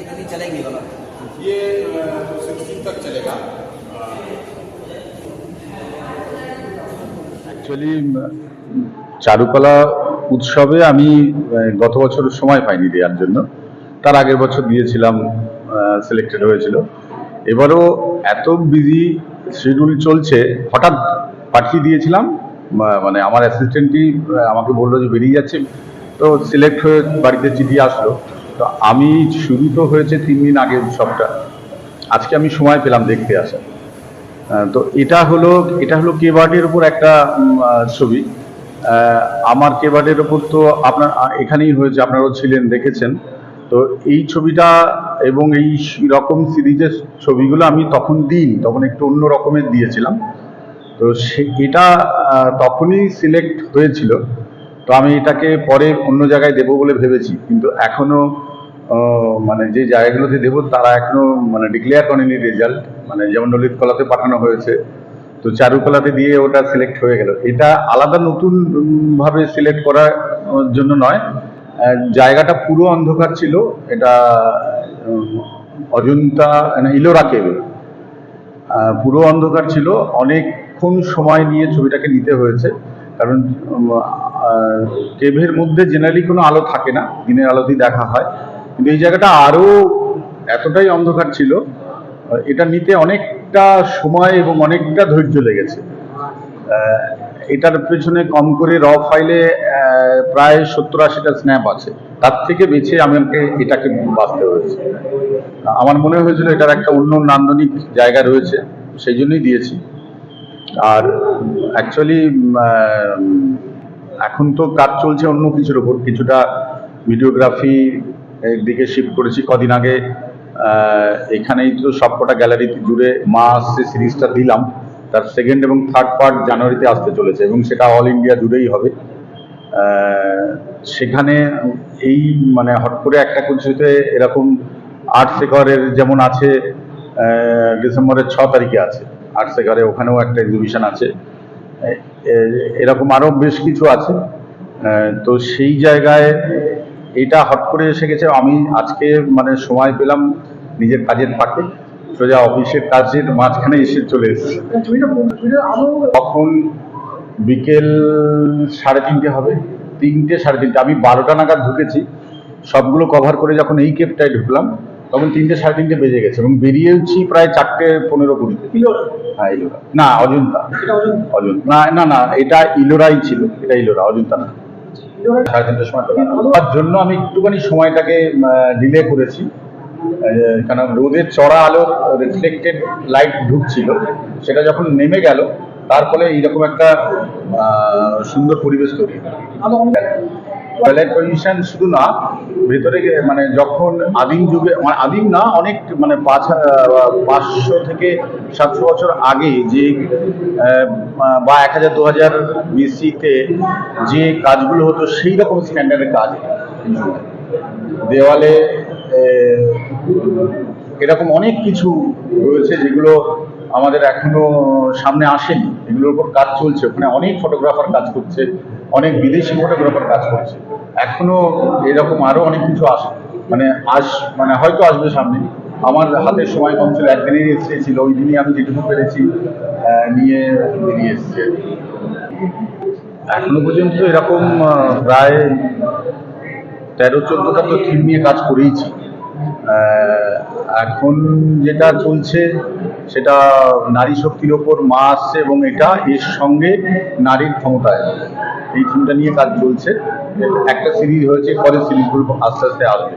कितने दिन चलेंगे ये वाला ये सिक्सटीन तक चलेगा অ্যাকচুয়ালি চারুকলা উৎসবে আমি আহ, গত বছর সময় পাইনি দেওয়ার জন্য তার আগের বছর দিয়েছিলাম সিলেক্টেড হয়েছিল এবারও এত বিজি শিডিউল চলছে হঠাৎ পাঠিয়ে দিয়েছিলাম মা- মানে আমার অ্যাসিস্ট্যান্টই আমাকে বললো যে বেরিয়ে যাচ্ছে তো সিলেক্ট হয়ে বাড়িতে চিঠি আসলো তো আমি শুরু তো হয়েছে তিন দিন আগে উৎসবটা। আজকে আমি সময় পেলাম দেখতে আসা। তো এটা হলো এটা হলো কেবার্ডের ওপর একটা ছবি। আমার কেবার্ডের ওপর তো আপনার এখানেই হয়েছে আপনারাও ছিলেন দেখেছেন। তো এই ছবিটা এবং এই রকম সিরিজের ছবিগুলো আমি তখন দিইনি তখন একটু অন্য রকমের দিয়েছিলাম। তো সে এটা তখনই সিলেক্ট হয়েছিল। তো আমি এটাকে পরে অন্য জায়গায় দেবো বলে ভেবেছি কিন্তু এখনও আহ, মানে যে জায়গাগুলোতে দেবো তারা এখনও মানে ডিক্লেয়ার করেনি রেজাল্ট মানে যেমন ললিত কলাতে পাঠানো হয়েছে তো চারুকলাতে দিয়ে ওটা সিলেক্ট হয়ে গেল। এটা আলাদা নতুন ভাবে সিলেক্ট করার জন্য নয়। জায়গাটা পুরো অন্ধকার ছিল। এটা অজন্তা না, ইলোরা কেভ পুরো অন্ধকার ছিল। অনেকক্ষণ সময় নিয়ে ছবিটাকে নিতে হয়েছে। কারণ কেভের মধ্যে জেনারেলি কোনো আলো থাকে না। দিনের আলোতেই দেখা হয়। কিন্তু এই জায়গাটা আরও এতটাই অন্ধকার ছিল, এটা নিতে অনেকটা সময় এবং অনেকটা ধৈর্য লেগেছে। এটার পেছনে কম করে র ফাইলে প্রায় সত্তর আশিটা স্ন্যাপ আছে। তার থেকে বেছে আমাকে এটাকে বাঁচতে হয়েছে। আমার মনে হয়েছিল এটার একটা অন্য নান্দনিক জায়গা রয়েছে, সেই জন্যই দিয়েছি। আর অ্যাকচুয়ালি এখন তো কাজ চলছে অন্য কিছুর ওপর। কিছুটা ভিডিওগ্রাফি দিকে শিফট করেছি। কদিন আগে এখানেই তো সবকটা গ্যালারি জুড়ে মা আসছে, সিরিজটা দিলাম। তার সেকেন্ড এবং থার্ড পার্ট জানুয়ারিতে আসতে চলেছে এবং সেটা অল ইন্ডিয়া জুড়েই হবে। সেখানে এই মানে হট করে একটা কিছুতে এরকম আর্ট শেখরের যেমন আছে ডিসেম্বরের ছ তারিখে আছে। আর্ট শেখরে ওখানেও একটা এক্সিবিশন আছে। এরকম আরও বেশ কিছু আছে। তো সেই জায়গায় এটা হট করে এসে গেছে। আমি আজকে মানে সময় পেলাম নিজের কাজের ফাঁকে। সোজা অফিসের কাজের মাঝখানে এসে চলে এসেছি। তখন বিকেল সাড়ে তিনটে হবে। তিনটে সাড়ে তিনটে। আমি বারোটা নাগাদ ঢুকেছি। সবগুলো কভার করে যখন এই কেপটায় ঢুকলাম তখন তিনটে সাড়ে তিনটে বেজে গেছে এবং বেরিয়েছি প্রায় চারটে পনেরো কুড়িতে হ্যাঁ না অজন্তা? অজন্তা। না না না এটা ইলোরাই ছিল। এটা ইলোরা অজন্তা না। সাড়ে তিনটার সময় তার জন্য আমি একটুখানি সময়টাকে ডিলে করেছি। কারণ রোদের চড়া আলোর রিফ্লেক্টেড লাইট ঢুকছিল। সেটা যখন নেমে গেল, তার ফলে এইরকম একটা সুন্দর পরিবেশ তৈরি টয়লেট পজিশন শুধু না, ভেতরে মানে যখন আদিম যুগে মানে আদিম না, অনেক মানে পাঁচ পাঁচশো থেকে সাতশো বছর আগে যে বা এক হাজার, দু হাজার বিসিতে যে কাজগুলো হতো, সেই রকম স্ট্যান্ডার্ডের কাজ। দেওয়ালে এরকম অনেক কিছু রয়েছে যেগুলো আমাদের এখনও সামনে আসেনি। এগুলোর উপর কাজ চলছে। ওখানে অনেক ফটোগ্রাফার কাজ করছে। অনেক বিদেশি ফটোগ্রাফার কাজ করছে। এখনও এরকম আরও অনেক কিছু আসে মানে আস মানে হয়তো আসবে সামনে। আমার হাতে সময় কম ছিল, একদিনই এসেছিল ওই দিনই আমি যেটুকু পেরেছি নিয়ে বেরিয়ে এসছে এখনও পর্যন্ত এরকম প্রায় তেরো, চোদ্দটা তো থিম নিয়ে কাজ করেইছি। এখন যেটা চলছে, সেটা নারী শক্তির ওপর মা আসছে এবং এটা এর সঙ্গে নারীর ক্ষমতায় এই থিমটা নিয়ে কাজ চলছে। একটা সিরিজ হয়েছে, পরের সিরিজগুলো আস্তে আস্তে আসবে।